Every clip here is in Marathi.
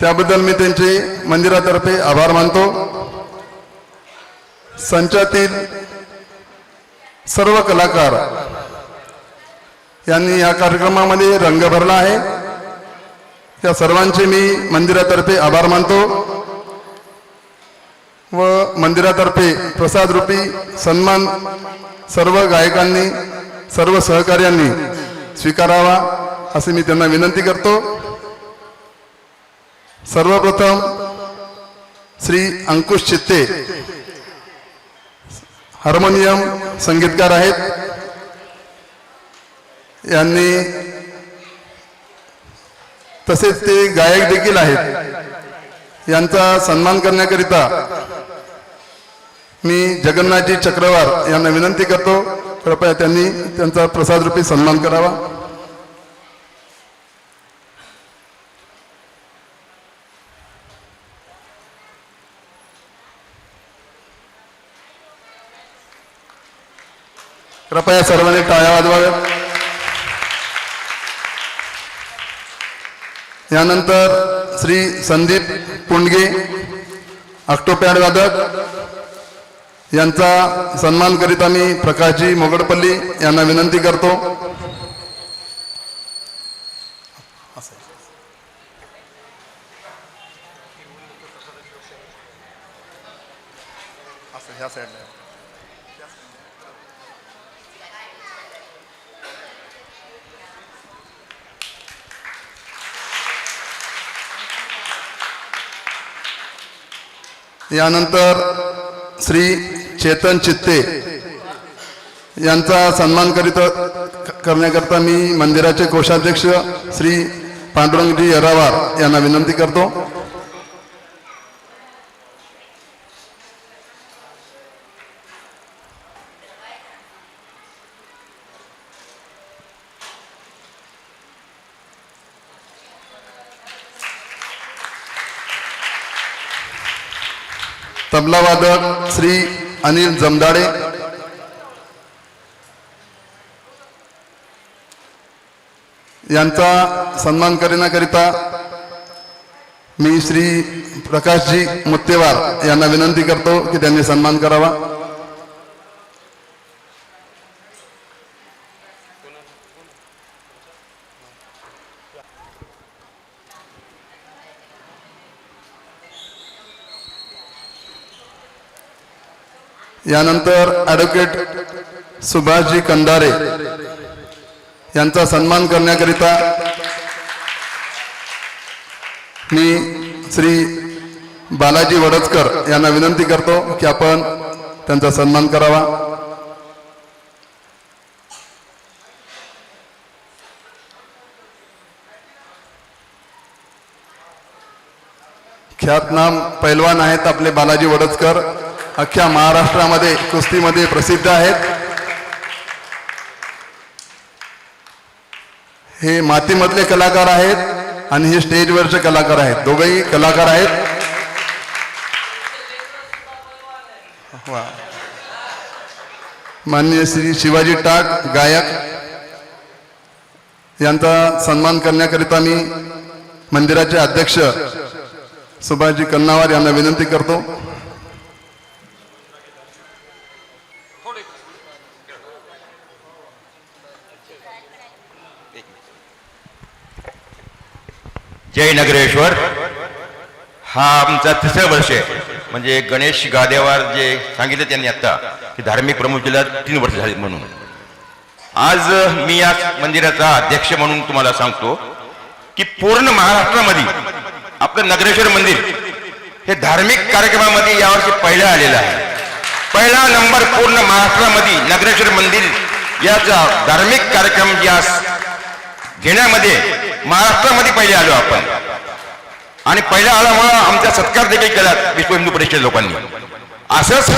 त्याबद्दल मी त्यांचे मंदिरातर्फे आभार मानतो. संचातील सर्व कलाकार यांनी या कार्यक्रमामध्ये रंग भरला आहे. त्या सर्वांचे मी मंदिरातर्फे आभार मानतो व मंदिरातर्फे प्रसाद रूपी सन्मान सर्व गायकांनी सर्व सहकार्यांनी स्वीकारावा असे मी त्यांना विनंती करतो. सर्वप्रथम श्री अंकुश चित्ते हार्मोनियम संगीतकार आहेत. यांनी तसेच ते गायक देखील आहेत. यांचा सन्मान करण्याकरिता मी जगन्नाथजी चक्रवार यांना विनंती करतो. कृपया त्यांनी त्यांचा प्रसाद रूपी सन्मान करावा. कृपया सर्वांनी टाळ्या वाजवाव्यात. यानंतर श्री संदीप पुंडगे ऑक्टोपॅड वादक यांचा सन्मान करीत आम्ही प्रकाशजी मोगडपल्ली यांना विनंती करतो. यानंतर श्री चेतन चित्ते यांचा सन्मान करीत करण्याकरता मी मंदिराचे कोषाध्यक्ष श्री पांडुरंगजी यरावार यांना विनंती करतो. तबलावादक श्री अनिल जमदाडे. यांचा सन्मान करण्याकरिता मी श्री प्रकाशजी मुत्तेवार यांना विनंती करतो की त्यांनी सन्मान करावा. यानंतर ॲडव्होकेट सुभाषजी कंदारे यांचा सन्मान करण्याकरिता मी श्री बालाजी वडचकर यांना विनंती करतो की आपण त्यांचा सन्मान करावा. ख्यातनाम पैलवान आहेत आपले बालाजी वडचकर अख्ख्या महाराष्ट्रामध्ये कुस्तीमध्ये प्रसिद्ध आहेत. हे मातीमधले कलाकार आहेत आणि हे स्टेजवरचे कलाकार आहेत. दोघेही कलाकार आहेत. वा. माननीय श्री शिवाजी टाक गायक. यांचा सन्मान करण्याकरिता मी मंदिराचे अध्यक्ष सुभाषजी कन्नावार यांना विनंती करतो. जय नगरेश्वर हा आमचा तिसरं वर्ष आहे. म्हणजे गणेश गादेवार जे सांगितलं त्यांनी आता की धार्मिक प्रमुख जिल्ह्यात तीन वर्ष झाली म्हणून. आज मी या मंदिराचा अध्यक्ष म्हणून तुम्हाला सांगतो की पूर्ण महाराष्ट्रामध्ये आपलं नगरेश्वर मंदिर हे धार्मिक कार्यक्रमामध्ये यावर्षी पहिलं आलेलं आहे. पहिला नंबर पूर्ण महाराष्ट्रामध्ये नगरेश्वर मंदिर याचा धार्मिक कार्यक्रम या घेण्यामध्ये महाराष्ट्रामध्ये पहिले आलो आपण. आणि पहिल्या आल्यामुळं आमचा सत्कार देखील केला विश्व हिंदू परिषद लोकांनी. असंच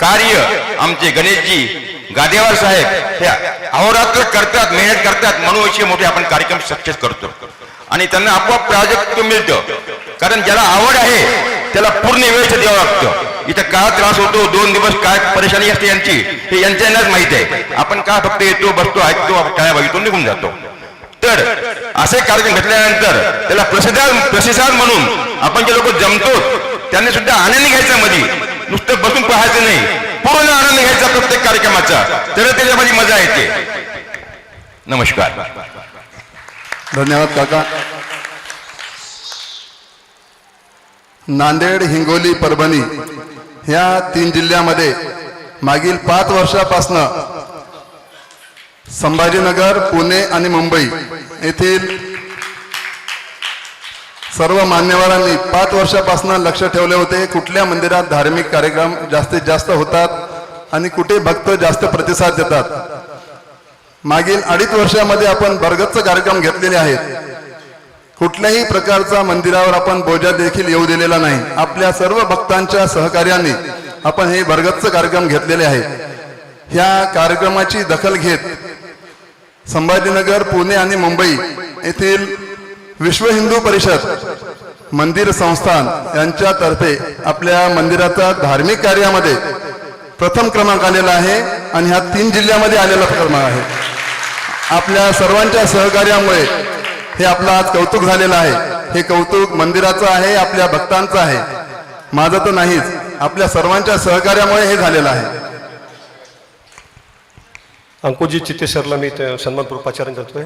कार्य आमचे गणेशजी गादेवार साहेब हे अहोरात्र करतात मेहनत करतात म्हणून असे मोठे आपण कार्यक्रम सक्सेस करतो. आणि त्यांना आपोआप प्राजक्त मिळतं. कारण ज्याला आवड आहे त्याला पूर्ण वेळ द्यावं लागतं. इथं काय त्रास होतो दोन दिवस काय परेशानी असते यांची हे यांच्यांनाच माहिती आहे. आपण का फक्त येतो बसतो ऐकतो काय बघितो निघून जातो. तर असे कार्यक्रम घेतल्यानंतर त्याला प्रतिसाद प्रतिसाद म्हणून आपण जे लोक जमतो त्यांनी सुद्धा आनंद घ्यायचा मध्ये नुसतं बसून पाहायचं नाही. पूर्ण आनंद घ्यायचा प्रत्येक कार्यक्रमाचा. तर त्याच्यामध्ये मजा येते. नमस्कार. धन्यवाद काका. नांदेड हिंगोली परभणी ह्या तीन जिल्ह्यामध्ये मागील पाच वर्षापासनं संभाजीनगर पुणे आणि मुंबई येथील सर्व मान्यवरांनी पाच वर्षापासून लक्ष ठेवले होते. कुठल्या मंदिरात धार्मिक कार्यक्रम जास्तीत जास्त होतात आणि कुठे भक्त जास्त प्रतिसाद देतात? मागील अडीच वर्षामध्ये आपण बरगतचे कार्यक्रम घेतलेले आहेत. कुठल्याही प्रकारचा मंदिरावर आपण बोजा देखील येऊ दिलेला नाही. आपल्या सर्व भक्तांच्या सहकार्याने आपण हे बरगतचे कार्यक्रम घेतलेले आहे ह्या कार्यक्रमाची दखल घेत संभाजीनगर पुणे आणि मुंबई येथील विश्व हिंदू परिषद मंदिर संस्थान यांच्यातर्फे आपल्या मंदिराचा धार्मिक कार्यामध्ये प्रथम क्रमांक आलेला आहे आणि ह्या तीन जिल्ह्यामध्ये आलेला क्रमांक आहे. आपल्या सर्वांच्या सहकार्यामुळे हे आपलं आज कौतुक झालेलं आहे. हे कौतुक मंदिराचं आहे आपल्या भक्तांचं आहे. माझं तर नाहीच आपल्या सर्वांच्या सहकार्यामुळे हे झालेलं आहे. अंकुजी चित्तेसरला मी सन्मानपूर्वक पाचारण करतोय.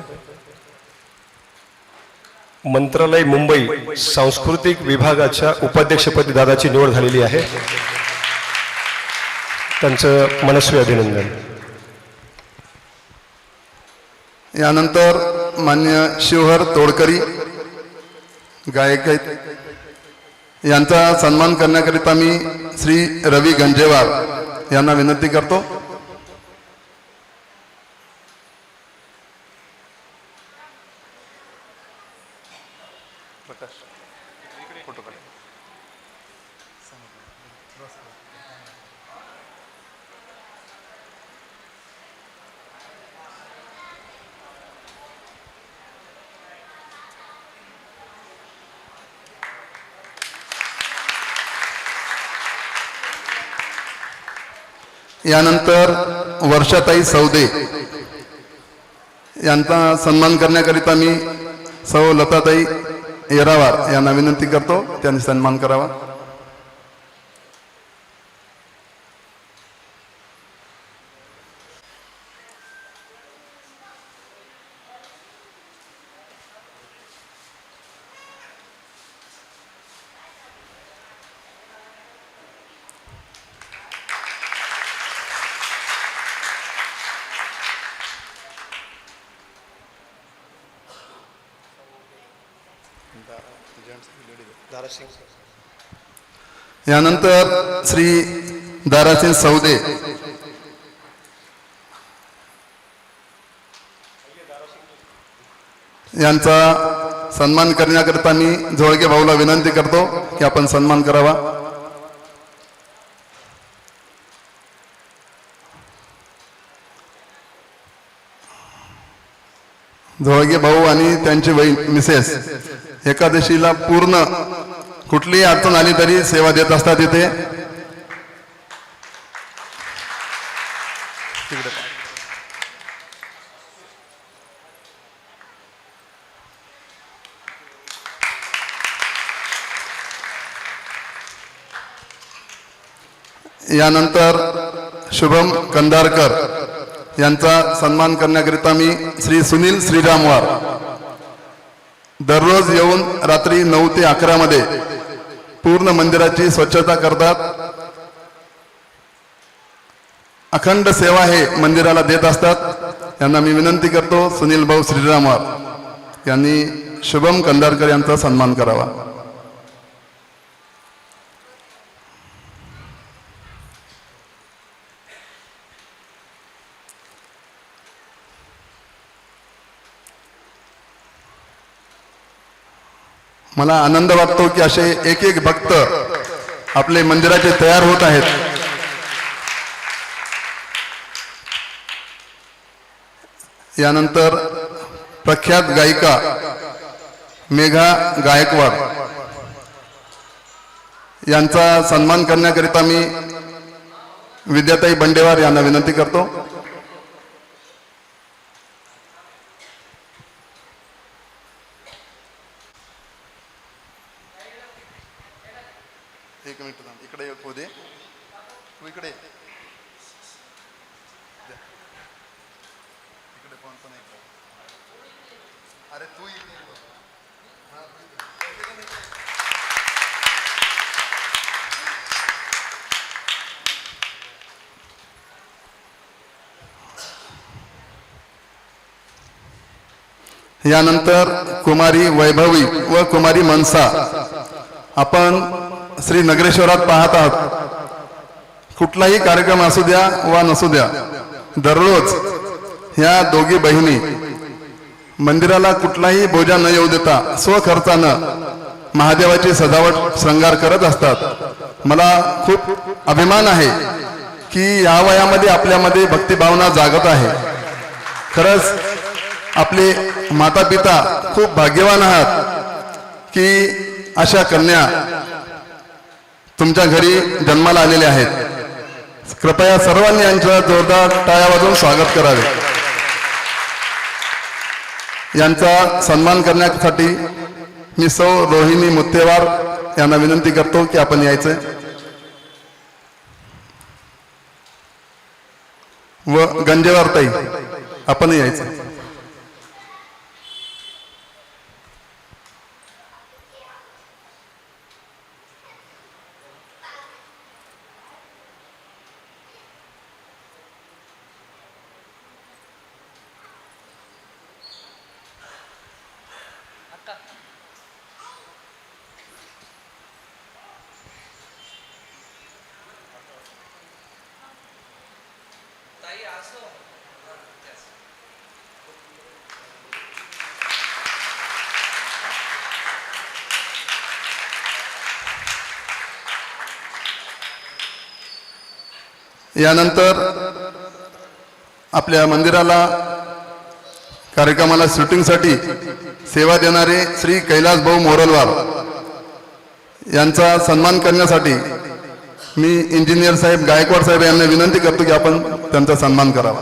मंत्रालय मुंबई सांस्कृतिक विभागाच्या उपाध्यक्षपदी दादाची निवड झालेली आहे. त्यांचं मनस्वी अभिनंदन. यानंतर मान्य शिवहर तोडकरी गायक आहेत यांचा सन्मान करण्याकरिता मी श्री रवी गंजेवार यांना विनंती करतो. यानंतर वर्षाताई सौदे यांचा सन्मान करण्याकरिता मी सौ लताताई येरावार यांना विनंती करतो त्यांनी सन्मान करावा. यानंतर श्री दारासिंग सौदे. यांचा सन्मान करण्याकरता मी जोळगे भाऊला विनंती करतो की आपण सन्मान करावा. जोळगे भाऊ आणि त्यांची बहीण मिसेस एकादशीला पूर्ण कुठलीही अडचण आली तरी सेवा देत असतात इथे. यानंतर शुभम कंदारकर यांचा सन्मान करण्याकरिता मी श्री सुनील श्रीरामवार दररोज येऊन रात्री नऊ ते अकरा मध्ये पूर्ण मंदिराची स्वच्छता करतात. अखंड सेवा हे मंदिराला देत असतात. यांना मी विनंती करतो सुनील भाऊ श्रीरामवार यांनी शुभम कंदारकर यांचा सन्मान करावा. मला आनंद वाटतो की असे एक एक भक्त आपले मंदिराचे तयार होत आहेत. यानंतर प्रख्यात गायिका मेघा गायकवाड. यांचा सन्मान करण्याकरिता मी विद्याताई बंडेवार यांना विनंती करतो एक मिनिट थांब इकडे एक होऊ दे तू इकडे ये. द्या. इकडे कोण पण आहे. अरे तू इकडे यानंतर कुमारी वैभवी व कुमारी मनसा. आपण श्री नगरेश्वरात पाहत आहात. कुठलाही कार्यक्रम असू द्या वा नसू द्या दररोज ह्या दोघी बहिणी मंदिराला कुठलाही बोजा न येऊ देता स्वखर्चानं महादेवाची सजावट श्रंगार करत असतात. मला खूप अभिमान आहे की या वयामध्ये आपल्यामध्ये भक्तिभावना जागत आहे. खरंच आपले माता पिता खूप भाग्यवान आहात की अशा कन्या तुमच्या घरी जन्माला आलेल्या आहेत. कृपया सर्वांनी यांचं जोरदार टाळ्या वाजवून स्वागत करावे. यांचा सन्मान करण्यासाठी मी सौ रोहिणी मुत्तेवार यांना विनंती करतो की आपण यायचं. व गंजेवार ताई आपण यायचं. यानंतर आपल्या मंदिराला कार्यक्रमाला शूटिंगसाठी सेवा देणारे श्री कैलासभाऊ मोरलवार यांचा सन्मान करण्यासाठी मी इंजिनियर साहेब गायकवाड साहेब यांना विनंती करतो की आपण त्यांचा सन्मान करावा.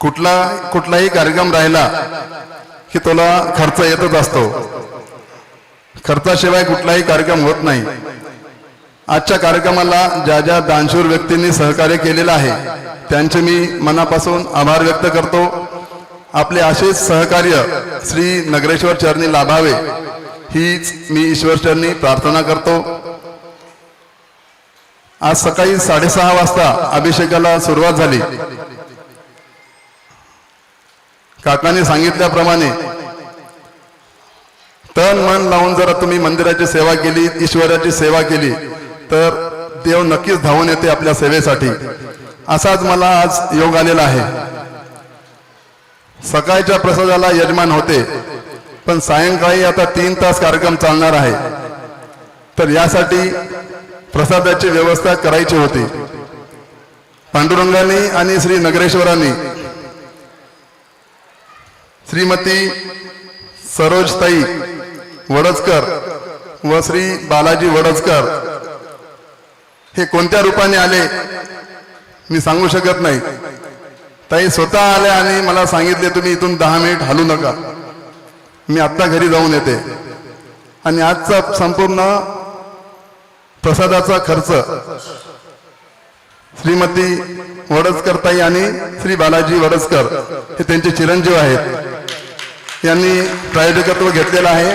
कुठला कुठलाही कार्यक्रम राहिला की तुला खर्च येतच असतो. खर्चाशिवाय कुठलाही कार्यक्रम होत नाही. आजच्या कार्यक्रमाला ज्या ज्या दानशूर व्यक्तींनी सहकार्य केलेलं आहे त्यांचे मी मनापासून आभार व्यक्त करतो. आपले असेच सहकार्य श्री नगरेश्वर चरणी लाभावे हीच मी ईश्वर चरणी प्रार्थना करतो. आज सकाळी साडेसहा वाजता अभिषेकाला सुरुवात झाली. काकाने सांगितल्याप्रमाणे तन मन लावून जर तुम्ही मंदिराची सेवा केली ईश्वराची सेवा केली तर देव नक्कीच धावून येते आपल्या सेवेसाठी. असाच मला आज योग आलेला आहे. सकाळच्या प्रसादाला यजमान होते पण सायंकाळी आता तीन तास कार्यक्रम चालणार आहे. तर यासाठी प्रसादाची व्यवस्था करायची होती. पांडुरंगाने आणि श्री नगरेश्वरांनी श्रीमती सरोजताई वडजकर व श्री बालाजी वडजकर हे कोणत्या रूपाने आले मी सांगू शकत नाही. ताई स्वतः आल्या आणि मला सांगितले तुम्ही इथून दहा मिनिट हलू नका. मी आत्ता घरी जाऊन येते. आणि आजचा संपूर्ण प्रसादाचा खर्च श्रीमती वडसकर ताई आणि श्री बालाजी वडसकर हे त्यांचे चिरंजीव आहेत. यांनी प्रायोजकत्व घेतलेलं आहे.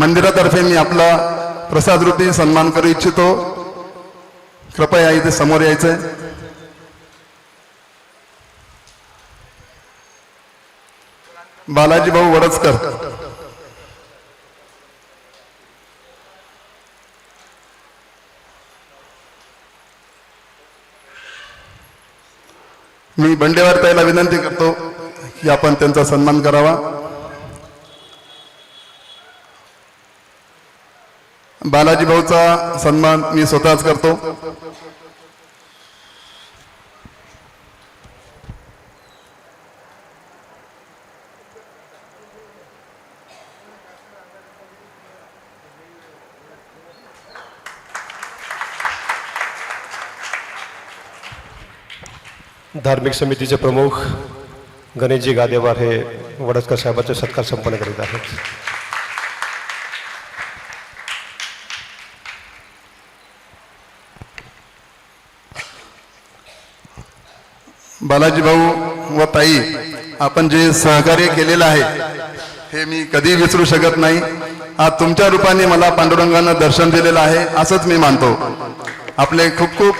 मंदिरातर्फे मी आपला प्रसाद रूपी सन्मान करू इच्छितो. कृपया इथे समोर यायचंय बालाजी भाऊ वडचकर मी बंडेवार ताईला विनंती करतो. की आपण त्यांचा सन्मान करावा. बालाजी भाऊचा सन्मान मी स्वतःच करतो. धार्मिक समितीचे प्रमुख गणेशजी गादेवार हे वडसकर साहेबांचे सत्कार संपन्न करीत आहेत. बालाजी भाऊ व ताई आपण जे सहकार्य केलेलं आहे हे मी कधी विसरू शकत नाही. आज तुमच्या रूपाने मला पांडुरंगानं दर्शन दिलेलं आहे असंच मी मानतो. आपले खूप खूप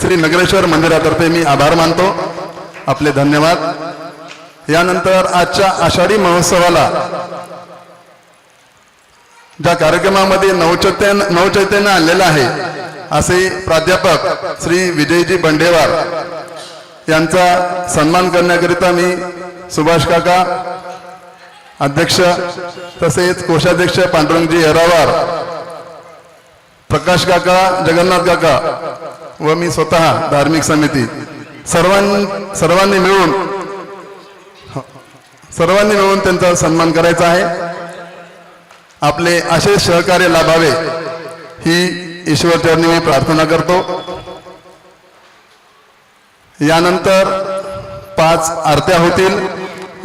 श्री नगरेश्वर मंदिरातर्फे मी आभार मानतो. आपले धन्यवाद. यानंतर आजच्या आषाढी महोत्सवाला ज्या कार्यक्रमामध्ये नवचैतन्य नवचैतन्य आणलेलं आहे असे प्राध्यापक श्री विजयजी बंडेवार यांचा सन्मान करण्याकरिता मी सुभाष काका अध्यक्ष तसेच कोषाध्यक्ष पांडुरंगजी येरावार प्रकाश काका जगन्नाथ काका व मी स्वतः धार्मिक समिती. सर्वां सर्वांनी मिळून सर्वांनी मिळून त्यांचा सन्मान करायचा आहे. आपले असे सहकार्य लाभावे ही ईश्वरचरणी मी प्रार्थना करतो. यानंतर पाच आरत्या होतील.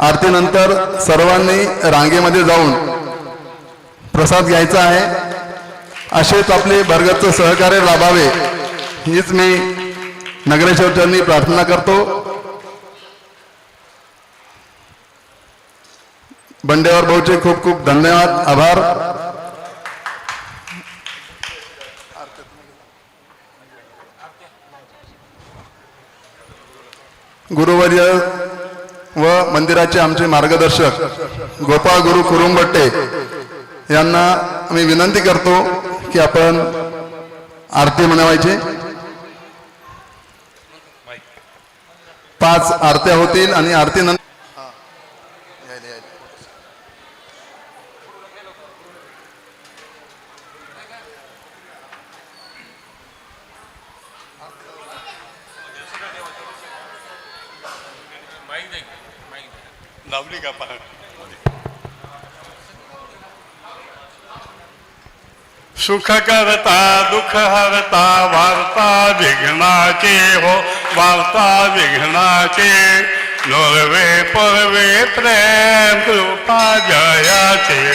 आरतीनंतर सर्वांनी रांगेमध्ये जाऊन प्रसाद घ्यायचा आहे. असेच आपले भरगतचं सहकार्य लाभावे हीच मी नगरेश्वरचरणी प्रार्थना करतो. बंडेवर भाऊचे खूप खूप धन्यवाद आभार. गुरुवर्य व मंदिराचे आमचे मार्गदर्शक गोपाळ गुरु कुरुंबट्टे यांना मी विनंती करतो की आपण आरती म्हणावायची पाच आरत्या होतील आणि आरती लवली का पाठ सुख करता, दुख हरता, वार्ता विघ्ना के हो, वार्ता विघ्ना के। नोरवे, पर्वे, प्रेम कृपा जया के।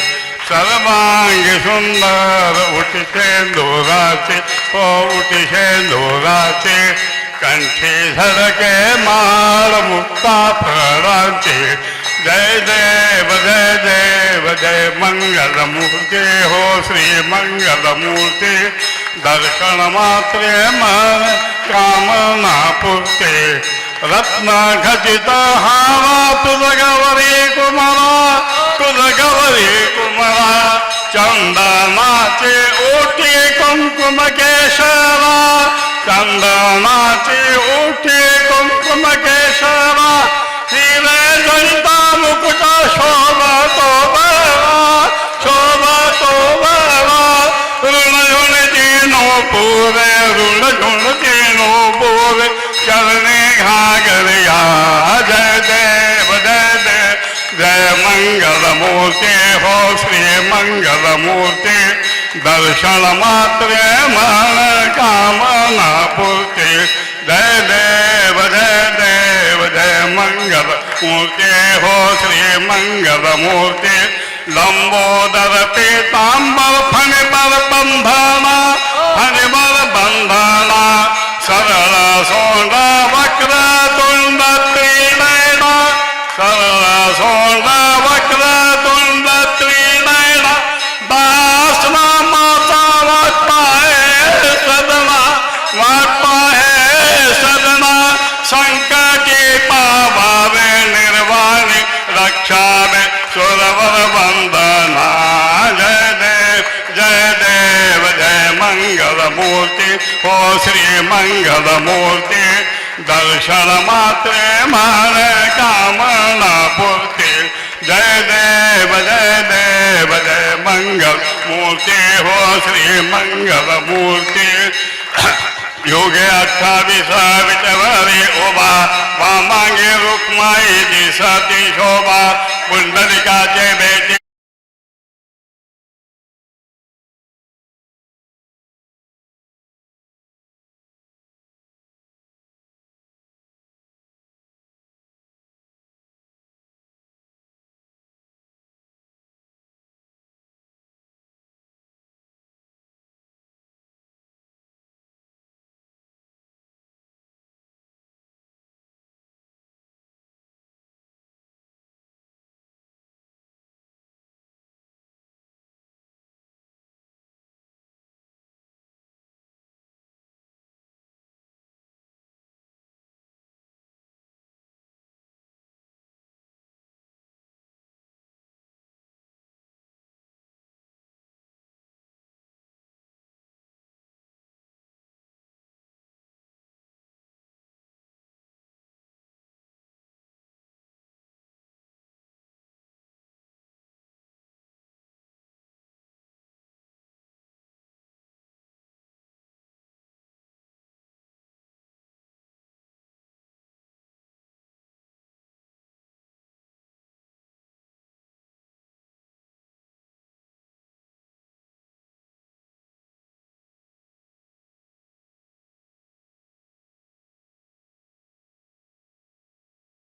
सर्वांग सुंदर, उठसे दोगा से हो, उठसे दोगा से कंठे झरके मार मुक्ता फरा जय देव जय देव जय मंगल मूर्ती हो श्री मंगल दर्शन मात्रे मन कामना पुरते रत्न खचित हारा तुझ गवरी कुमारा तुझ गवरी कुमारा। चंदनाचे ओटी कुंकुम केशरा चंदनाचे ओटी कुंकुम केशरा हिरे जनिता मुकुट शोभा तो बरा शोभा ऋण झुण दिनो पुरे ऋण झुण दिनो पुरे चरणे घागरिया जय देव जय देव जय मंगल मूर्ति हो श्री मंगल मूर्ति दर्शन मात्रे मन कामना पूर्ति जय देव मूर्ते हो श्रीमङ्गलमूर्ते लम्बोदर पीताम्बर फणिपर बन्धना श्री मंगल दर्शन मात्र मान कामना पूर्ती जय देव जय देव जय मंगल मूर्ती हो श्री मंगल मूर्ती योगे अठ्ठावीसावितवारी उभा वामांगे रुक्माई दिसती शोभा पुंडलिकाचे भेटी